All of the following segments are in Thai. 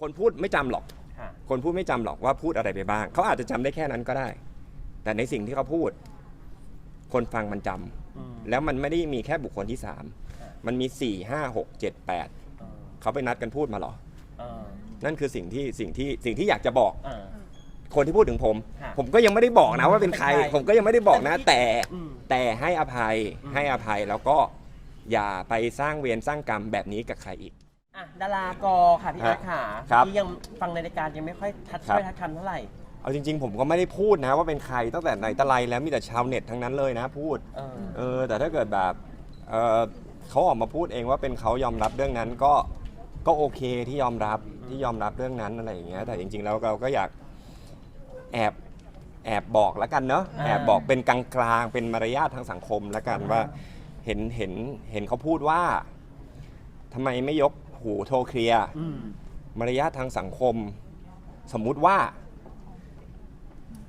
คนพูดไม่จำหรอกค่ะคนพูดไม่จำหรอกว่าพูดอะไรไปบ้าง เขาอาจจะจำได้แค่นั้นก็ได้ แต่ในสิ่งที่เขาพูด คนฟังมันจำอืมแล้วมันไม่ได้มีแค่บุคคลที่สามครับมันมีสี่ห้าหกเจ็ดแปดเออเขาไปนัดกันพูดมาเหรอเออนั่นคือสิ่งที่สิ่งที่สิ่งที่อยากจะบอกเออคนที่พูดถึงผม ค่ะ ผมก็ยังไม่ได้บอกนะว่าเป็นใครเป็นใครผมก็ยังไม่ได้บอกนะ แต่อืมแต่ให้อภัยอืมให้อภัยแล้วก็อย่าไปสร้างเวรสร้างกรรมแบบนี้กับใครอีก อะดารากอค่ะพี่อาร์ตค่ะครับ ที่ยังฟังในรายการยังไม่ค่อยทัดครับช่วยทัดคำเท่าไหร่ เอาจริง ๆ ผมก็ไม่ได้พูดนะว่าเป็นใครตั้งแต่ไหนแต่ไรแล้วมีแต่ชาวเน็ตทั้งนั้นเลยนะพูด เออ เออแต่ถ้าเกิดแบบเออเขาออกมาพูดเองว่าเป็นเขายอมรับเรื่องนั้นก็ก็โอเคที่ยอมรับที่ยอมรับเรื่องนั้นอะไรอย่างเงี้ยแต่จริง ๆ แล้วเราก็อยากแอบแอบบอกแล้วกันเนาะอ่า แอบบอกเป็นกลางๆเป็นมารยาททางสังคมแล้วกันว่า เห็นเห็นเห็นเขาพูดว่าทำไมไม่ยก หูโทรเคลียร์อืม มารยาททางสังคม สมมุติว่า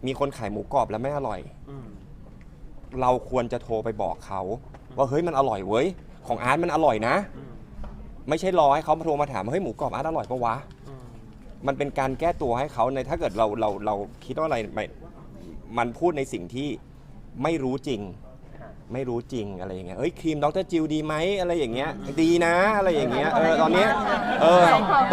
มีคนขายหมูกรอบแล้วไม่อร่อย อืม เราควรจะโทรไปบอกเขา ว่าเฮ้ยมันอร่อยเว้ย ของอาร์ตมันอร่อยนะ อืม ไม่ใช่รอให้เขามาโทรมาถามว่าเฮ้ยหมูกรอบอาร์ตอร่อยปะวะ อืม มันเป็นการแก้ตัวให้เขาในถ้าเกิดเราเราเราคิดว่าอะไรไม่มันพูดในสิ่งที่ไม่รู้จริงค่ะ ไม่รู้จริงอะไรอย่างเงี้ยเอ้ยครีมดรจิวดีไหมอะไรอย่างเงี้ยดีนะอะไรอย่างเงี้ยเออตอนเนี้ยเออ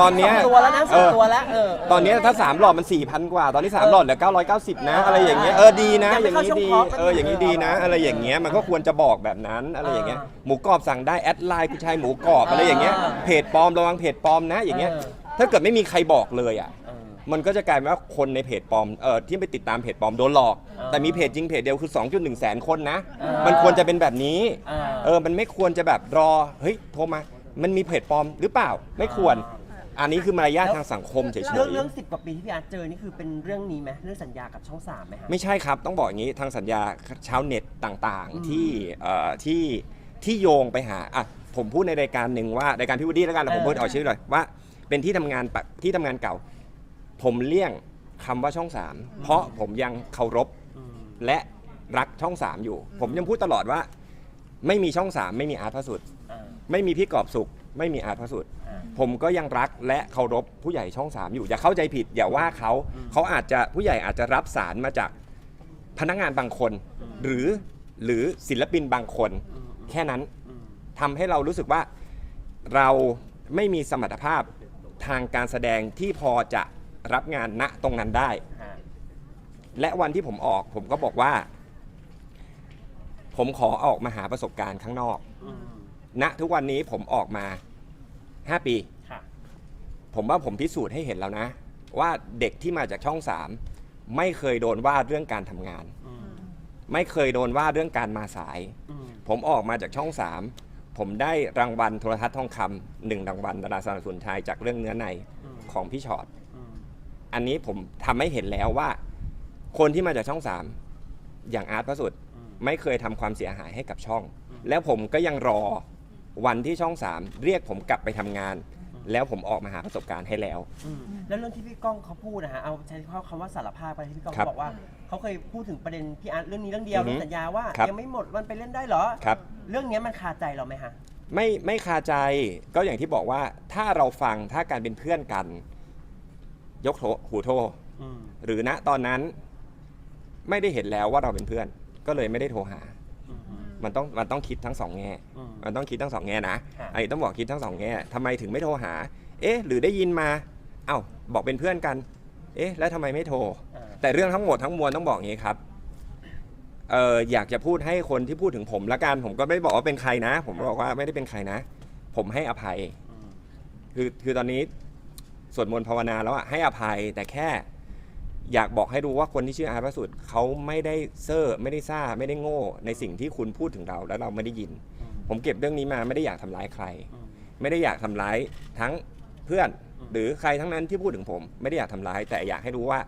ตอนเนี้ยสองตัวแล้วนะสเอองอตัวแล้วเออตอนเนี้ยถ้า 3 หลอดมัน 4,000 กว่า ตอนนี้ 3 หลอดเหลือ990 นะ อะไรอย่างเงี้ยเออดีนะยังอไม่ย่างนี้เข้าช่วงดีคอร์สเอออย่างนี้ดีนะ อะไรอย่างเงี้ยมันก็ควรจะบอกแบบนั้นอะไรอย่างเงี้ยอ่าหมูกรอบสั่งได้แอดไลน์คุณชายหมูกรอบอะไรอย่างเงี้ยอ่าเพจปลอมระวังเพจปลอมนะอย่างเงี้ยเออถ้าเกิดไม่มีใครบอกเลยอะเออ มันก็จะกลายเป็นว่าคนในเพจปลอมเออที่ไปติดตามเพจปลอมโดนหลอกอ่าแต่มีเพจจริงเพจเดียวคือ 2.1 แสนคนนะอ่ามัมันควรจะเป็นแบบนี้ อ่า เออ มันไม่ควรจะแบบรอ เฮ้ย โทรมา มันมีเพจปลอมหรือเปล่า ไม่ควร อันนี้คือมารยาททางสังคมเฉยๆเรื่องเรื่องสิบกว่าปีที่พี่อาร์ตเจอนี่คือเป็นเรื่องนี้ไหมเรื่องสัญญากับช่องสามไหมฮะไม่ใช่ครับ ต้องบอกอย่างนี้ ทางสัญญาชาวเน็ตต่างอืมๆที่เอ่อที่ที่โยงไปหา อะ ผมพูดในรายการหนึ่งว่ารายการพี่วูดดี้แล้วกันแล้วผมเออ พูดออกชื่อเลยว่า เป็นที่ทำงานปะที่ทำงานเก่า ผมเลี่ยงคำว่าช่องสามเพราะผมยังเคารพและรักช่องสามอยู่ ผมยังพูดตลอดว่า ไม่มีช่องสามไม่มีอาร์ตพระสุด ไม่มีพี่กอบสุข ไม่มีอาร์ตพระสุด ผมก็ยังรักและเคารพผู้ใหญ่ช่องสามอยู่อย่าเข้าใจผิด อย่าว่าเขาเขาอาจจะผู้ใหญ่อาจจะรับสารมาจากพนักงานบางคน หรือหรือศิลปินบางคน แค่นั้นทำให้เรารู้สึกว่าเราไม่มีสมรรถภาพทางการแสดงที่พอจะ รับงานณตรงนั้นได้ฮะและวันที่ผมออกผมก็บอกว่า ผมขอออกมาหาประสบการณ์ข้างนอก อืมณทุกวันนี้ผมออกมา 5 ปี ค่ะ ผมว่าผมพิสูจน์ให้เห็นแล้วนะ ว่าเด็กที่มาจากช่องสามไม่เคยโดนว่าเรื่องการทำงาน อืมไม่เคยโดนว่าเรื่องการมาสาย อืมผมออกมาจากช่องสามผมได้รางวัลโทรทัศน์ทองคำหนึ่งรางวัลดาราสนับสนุนชายจากเรื่องเนื้อในอืมของพี่ชอตอืม อันนี้ผมทำให้เห็นแล้วว่า คนที่มาจากช่องสามอย่างอาร์ตพระสุดอืมไม่เคยทำความเสียหายให้กับช่องอืมแล้วผมก็ยังรอวันที่ช่องสามเรียกผมกลับไปทำงาน แล้วผมออกมาหาประสบการณ์ให้แล้ว อืมแล้วเรื่องที่พี่ก้องเขาพูดนะฮะเอาใช้คำว่าสารภาพไปที่พี่ก้องครับเขาบอกว่าเขาเคยพูดถึงประเด็นพี่อาร์ตเรื่องนี้เรื่องเดียวอือฮึเรื่องสัญญาว่าครับ ยังไม่หมดมันไปเล่นได้เหรอ ครับ เรื่องเนี้ยมันคาใจเราไหมฮะ ไม่ไม่คาใจก็อย่างที่บอกว่าถ้าเราฟังถ้าการเป็นเพื่อนกัน ยกโทหูโทรอืมหรือณตอนนั้นไม่ได้เห็นแล้วว่าเราเป็นเพื่อน ก็เลยไม่ได้โทรหาอืมอืมมันต้องมันต้องคิดทั้งสองแง่อืมมันต้องคิดทั้งสองแง่นะค่ะอันนี้ต้องบอกคิดทั้งสองแง่ทำไมถึงไม่โทรหา เอ๊ะ หรือได้ยินมา เอ้าบอกเป็นเพื่อนกัน เอ๊ะ แล้วทำไมไม่โทรอ่าแต่เรื่องทั้งหมดทั้งมวลต้องบอกอย่างนี้ครับเอออยากจะพูดให้คนที่พูดถึงผมละกัน ผมก็ไม่ได้บอกว่าเป็นใครนะ ผมบอกว่าไม่ได้เป็นใครนะ ผมให้อภัยอืมคือคือตอนนี้ สวดมนต์ภาวนาแล้วอะให้อภัยแต่แค่ อยากบอกให้รู้ว่าคนที่ชื่ออาร์ตพระสุดเขาไม่ได้เซอร์ไม่ได้ซ่าไม่ได้โง่ ในสิ่งที่คุณพูดถึงเราแล้วเราไม่ได้ยินอืมผมเก็บเรื่องนี้มาไม่ได้อยากทำร้ายใครอืมไม่ได้อยากทำร้ายทั้งเพื่อนอืมหรือใครทั้งนั้นที่พูดถึงผม ไม่ได้อยากทำร้าย แต่อยากให้รู้ว่า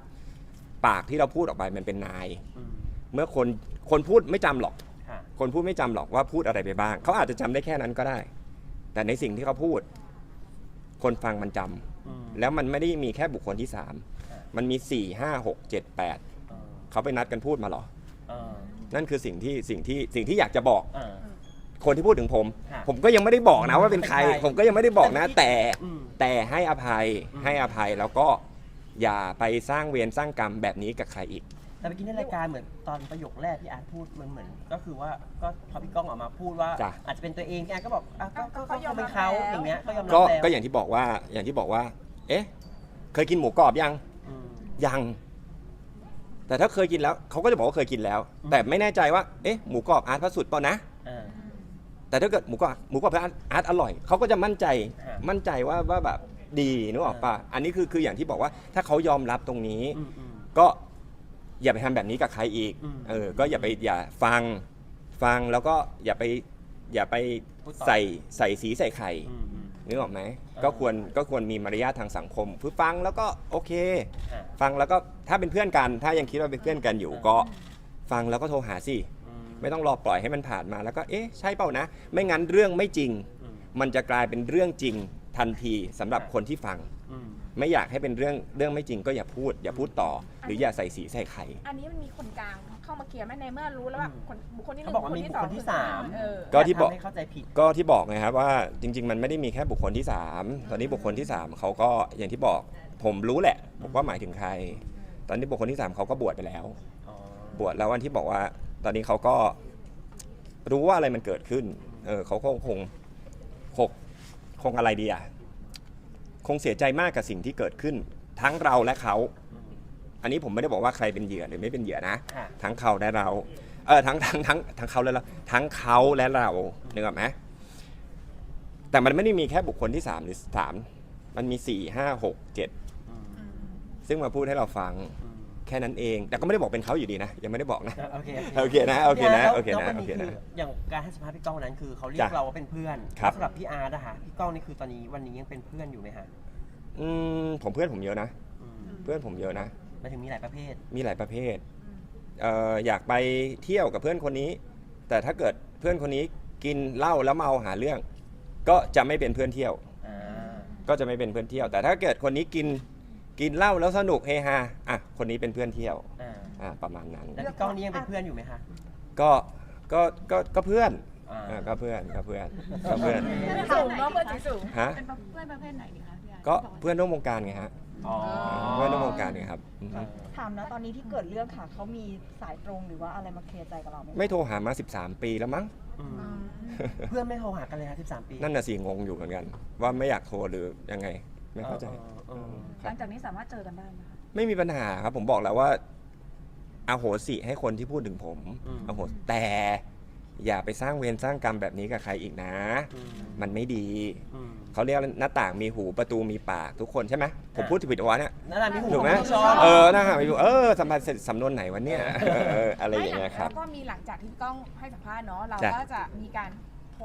ปากที่เราพูดออกไปมันเป็นนายอืมเมื่อคนคนพูดไม่จำหรอกค่ะคนพูดไม่จำหรอกว่าพูดอะไรไปบ้าง เขาอาจจะจำได้แค่นั้นก็ได้ แต่ในสิ่งที่เขาพูด คนฟังมันจำอืมแล้วมันไม่ได้มีแค่บุคคลที่สามครับมันมีสี่ห้าหกเจ็ดแปดเออเขาไปนัดกันพูดมาเหรอ เออนั่นคือสิ่งที่สิ่งที่สิ่งที่อยากจะบอก เออ คนที่พูดถึงผม ค่ะ ผมก็ยังไม่ได้บอกนะว่าเป็นใครเป็นใครผมก็ยังไม่ได้บอกนะ แต่อืม แต่ให้อภัยให้อภัยแล้วก็อย่าไปสร้างเวรสร้างกรรมแบบนี้กับใครอีก แต่เมื่อกี้ในรายการเหมือนตอนประโยคแรกพี่อาร์ตพูดมันเหมือน ก็คือว่าก็พอพี่ก้องออกมาพูดว่า จ้ะ อาจจะเป็นตัวเองพี่อาร์ตก็บอกอะก็ก็ก็ก็ยอมเป็นรับเขาแล้ว อย่างเงี้ยก็ยอมรับก็แล้วก็อย่างที่บอกว่าอย่างที่บอกว่า เอ๊ะ เคยกินหมูกรอบยัง อืม ยัง แต่ถ้าเคยกินแล้วเขาก็จะบอกว่าเคยกินแล้ว อืม แต่ไม่แน่ใจว่า เอ๊ะ หมูกรอบอาร์ตพระสุดเปล่านะ อ่า แต่ถ้าเกิดหมูกรอบหมูกรอบอาร์ตอาร์ตอร่อย เขาก็จะมั่นใจ ฮะมั่นใจว่าว่าแบบดีนึกออกปะอันนี้คือคืออย่างที่บอกว่า ถ้าเขายอมรับตรงนี้ อืมอืมก็ อย่าไปทำแบบนี้กับใครอีกอืมเออ ก็อย่าไปอย่าฟังฟังแล้วก็อย่าไปอย่าไปพูดต่อใส่ใส่สีใส่ไข่อืมอืมนึกออกไหมอ่าก็ควรก็ควรมีมารยาททางสังคมคือฟังแล้วก็โอเคอะฟังแล้วก็ถ้าเป็นเพื่อนกัน ถ้ายังคิดว่าเป็นเพื่อนกันอยู่อ่าก็ฟังแล้วก็โทรหาสิอืไม่ต้องรอปล่อยให้มันผ่านมาแล้วก็เอ๊ะใช่เปล่านะ ไม่งั้นเรื่องไม่จริงอืมมันจะกลายเป็นเรื่องจริงทันทีสำหรับคนที่ฟังอืม ไม่อยากให้เป็นเรื่องเรื่องไม่จริงก็อย่าพูด อย่าพูดต่อ หรืออย่าใส่สีใส่ไข่ อันนี้มันมีคนกลางเข้ามาเคลียร์ไหมในเมื่อรู้แล้วว่าคนบุคคลที่หเขานึ่งบอกว่ามีบุคคลที่สาม เออ ก็ที่บอกทำให้เข้าใจผิด ก็ที่บอกไงครับว่าจริง ๆ มันไม่ได้มีแค่บุคคลที่ 3 ตอนนี้บุคคลที่ 3เขาก็อย่างที่บอกผมรู้แหละผมว่าหมายถึงใคร ตอนนี้บุคคลที่ 3เขาก็บวชไปแล้ว อ๋อบวชแล้ววันที่บอกว่า ตอนนี้เขาก็รู้ว่าอะไรมันเกิดขึ้น เออเขาคงคงคงคงอะไรดีอะ คงเสียใจมากกับสิ่งที่เกิดขึ้น ทั้งเราและเขาอืมอันนี้ผมไม่ได้บอกว่าใครเป็นเหยื่อหรือไม่เป็นเหยื่อนะ ค่ะ ทั้งเขาและเรา เออทั้งทั้งทั้งทั้งเขาและเราทั้งเขาและเรานึกออกไหมแต่มันไม่ได้มีแค่บุคคลที่สามหรือสามมันมีสี่ห้าหกเจ็ดอืมซึ่งมาพูดให้เราฟัง อืม แค่นั้นเอง แต่ก็ไม่ได้บอกเป็นเขาอยู่ดีนะ ยังไม่ได้บอกนะ โอเคโอเคนะ โอเคนะแล้วโอเคนะแล้ววัโอเคนะ อย่างการให้สัมภาษณ์พี่ก้องวันนั้นคือเขาเรียกจ้ะเราว่าเป็นเพื่อนครับ สำหรับพี่อาร์ตนะคะพี่ก้องนี่คือตอนนี้วันนี้ยังเป็นเพื่อนอยู่ไหมฮะอืมผมเพื่อนผมเยอะนะ อืมเพื่อนผมเยอะนะ หมายถึงมีหลายประเภท มีหลายประเภท เอ่ออยากไปเที่ยวกับเพื่อนคนนี้ แต่ถ้าเกิดเพื่อนคนนี้กินเหล้าแล้วเมาหาเรื่อง ก็จะไม่เป็นเพื่อนเที่ยว อ่า ก็จะไม่เป็นเพื่อนเที่ยว แต่ถ้าเกิดคนนี้กิน กินเหล้าแล้วสนุกเฮฮาอะคนนี้เป็นเพื่อนเที่ยวอ่าอะประมาณนั้น แล้วพี่ก้องนี่ยังเป็นเพื่อนอยู่ไหมคะก็ก็ก็ก็เพื่อนอ่าอะก็เพื่อนก็เพื่อนก็เพื่อนเพื่อนสูงเนาะเพื่อนสูงฮะเป็นเพื่อนประเภทไหนดีคะพี่อาร์ตก็เพื่อนร่วมวงการไงฮะอ๋อเพื่อนร่วมวงการไงครับอืมเออถามนะตอนนี้ที่เกิดเรื่องค่ะเขามีสายตรงหรือว่าอะไรมาเคลียร์ใจกับเราไหมไม่โทรหามา 13 ปีแล้วมั้ง อืมเพื่อนไม่โทรหากันเลยฮะ13 ปีนั่นน่ะสิงงอยู่เหมือนกัน ว่าไม่อยากโทรหรือยังไง ไม่เข้าใจ ออ เออเออคหรัลับงจากนี้สามารถเจอกันได้ไหมคะไม่มีปัญหาครับผมบอกแล้วว่าอาโหสิให้คนที่พูดถึงผมอโหสแต่อย่าไปสร้างเวรสร้างกรรมแบบนี้กับใครอีกนะ อืมมันไม่ดี อืมเขาเรียกหน้าต่างมีหูประตูมีปากทุกคนใช่ไหมผมพูดผิดวะเนี่ย นั่นแหละมีหูถูกไหมของชอบ เออหน้าต่างมีหูเออสัมพันธ์เสร็จสำนวนไหนวันเนี้ยเออเอออะไรอย่างเงี้ยครับ แล้วก็มีหลังจากที่พี่ก้องให้สัมภาษณ์เนาะเราจ้ะ ก็จะมีการโพ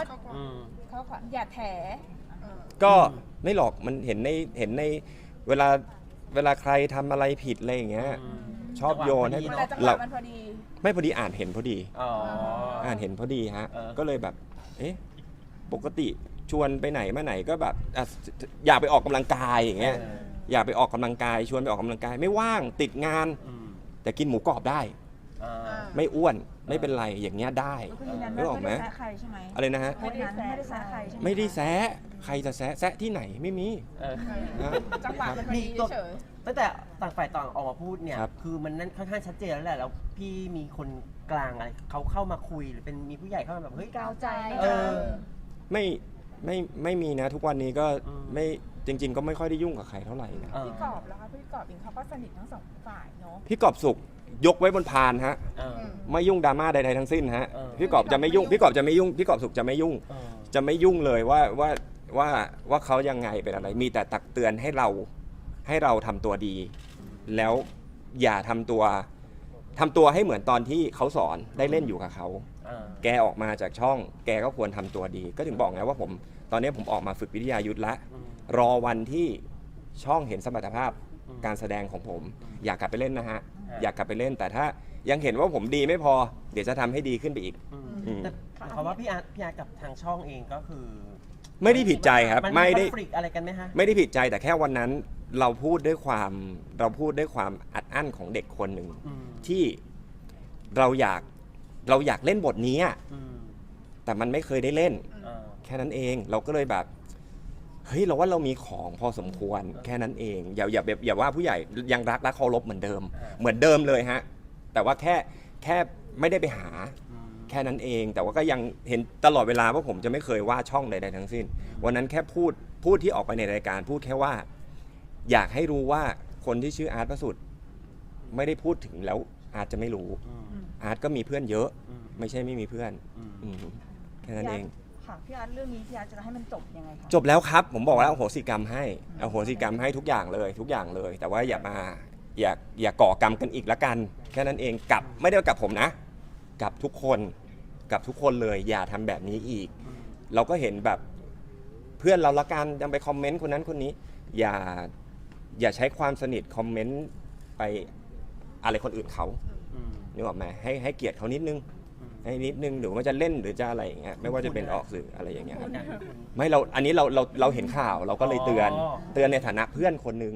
สต์อืม ข้อความอย่าแถ ก็อืมไม่หรอกมันเห็นในเห็นในเวลาเวลาใครทำอะไรผิดอะไรอย่างเงี้ยอืมชอบโยนให้จังหวะพอดีแต่จังหเราวะมันพอดี ไม่พอดีอ่านเห็นพอดี อ๋อ อ่านเห็นพอดีฮะ เออ ก็เลยแบบ เอ๊ะ ปกติชวนไปไหนมาไหนก็แบบอะอยากไปออกกำลังกายอย่างเงี้ยเอออยากไปออกกำลังกายชวนไปออกกำลังกายไม่ว่างติดงาน อืมแต่กินหมูกรอบได้ อ่า ไม่อ้วนไม่เป็นไรอย่างเงี้ยได้ก็คือยืนยันนึกอว่าอกไม่ไหมได้แซะใครใช่ไหมอะไรนะฮะไม่ได้แซะไม่ได้แซะใครใช่ไหมไม่ได้แซะใครจะแซะแซะที่ไหนไม่มีเออ นะ จังหวะมันพอดีเฉยตั้งแต่ต่างฝ่ายต่างออกมาพูดเนี่ย ครับ คือมันนั่นค่อนข้างชัดเจนแล้วแหละ แล้วพี่มีคนกลางอะไรเขาเข้ามาคุยหรือเป็นมีผู้ใหญ่เข้ามาแบบเฮ้ย กาวใจเออ ไม่ไม่ไม่มีนะทุกวันนี้ก็อืม ไม่ จริง ๆ ก็ไม่ค่อยได้ยุ่งกับใครเท่าไหร่นะเออพี่กอบแล้วคะพี่กอบเองเขาก็สนิททั้งสองฝ่ายเนาะพี่กอบสุกยกไว้บนพานฮะ เออ ไม่ยุ่งดราม่าใดๆทั้งสิ้นฮะ เออ พี่กอบจะไม่ยุ่ง พี่กอบจะไม่ยุ่ง พี่กอบสุขจะไม่ยุ่ง เออ จะไม่ยุ่งเลยว่าว่าว่าว่าเขายังไงเป็นอะไร มีแต่ตักเตือนให้เราให้เราทำตัวดี แล้วอย่าทำตัวทำตัวให้เหมือนตอนที่เขาสอนได้เล่นอยู่กับเขา เออ แกออกมาจากช่อง แกก็ควรทำตัวดี ก็ถึงบอกไงว่าผม ตอนนี้ผมออกมาฝึกวิทยายุทธละอืม รอวันที่ช่องเห็นสมรรถภาพอืมการแสดงของผม อยากกลับไปเล่นนะฮะอ่าอยากกลับไปเล่นแต่ถ้ายังเห็นว่าผมดีไม่พอ เดี๋ยวจะทำให้ดีขึ้นไปอีก อืมอืมแต่เขามว่าพี่อาร์ตพี่อาร์ตกับทางช่องเองก็คือไม่ได้ผิดใจครับมันไม่ได้ คอนฟ lict อะไรกันไหมฮะ ไม่ได้ผิดใจแต่แค่วันนั้นเราพูดด้วยความเราพูดด้วยความอัดอั้นของเด็กคนหนึ่งอืมที่เราอยากเราอยากเล่นบทนี้อะอืมแต่มันไม่เคยได้เล่นเออแค่นั้นเองเราก็เลยแบบ เฮ้ยเราว่าเรามีของพอสมควรแค่นั้นเอง อย่าอย่าแบบอย่าว่าผู้ใหญ่ยังรักและเคารพเหมือนเดิม เหมือนเดิมเลยฮะ แต่ว่าแค่แค่ไม่ได้ไปหาอืมแค่นั้นเอง แต่ว่าก็ยังเห็นตลอดเวลาว่าผมจะไม่เคยว่าช่องใดๆทั้งสิ้น วันนั้นแค่พูดพูดที่ออกไปในรายการ พูดแค่ว่า อยากให้รู้ว่าคนที่ชื่ออาร์ตประสุทธิ์ไม่ได้พูดถึงแล้วอาร์ตจะไม่รู้อืมอาร์ตก็มีเพื่อนเยอะอืมไม่ใช่ไม่มีเพื่อนอืมอืมแค่นั้นเอง ค่ะพี่อาร์ตเรื่องนี้พี่อาร์ตจะให้มันจบยังไงคะจบแล้วครับ ผมบอกแล้วอโหสิกรรมให้อโหสิกรรมให้ทุกอย่างเลย ทุกอย่างเลย แต่ว่าอย่ามาอย่าอย่าก่อกรรมกันอีกละกันแค่นั้นเองกับไม่ได้กับผมนะ กับทุกคนกับทุกคนเลย อย่าทำแบบนี้อีก เราก็เห็นแบบเพื่อนเราละกันยังไปคอมเมนต์คนนั้นคนนี้ อย่าอย่าใช้ความสนิทคอมเมนต์ไปอะไรคนอื่นเขาอืมนึกออกไหมให้ให้เกียรติเขานิดนึงอืม ให้นิดนึงหรือว่าจะเล่นหรือจะอะไรอย่างเงี้ยไม่ว่าจะเป็นออกสื่ออะไรอย่างเงี้ยพูดนะไม่เราอันนี้เราเราเราเห็นข่าวเราก็เลยเตือนอ๋อเตือนในฐานะเพื่อนคนหนึ่ง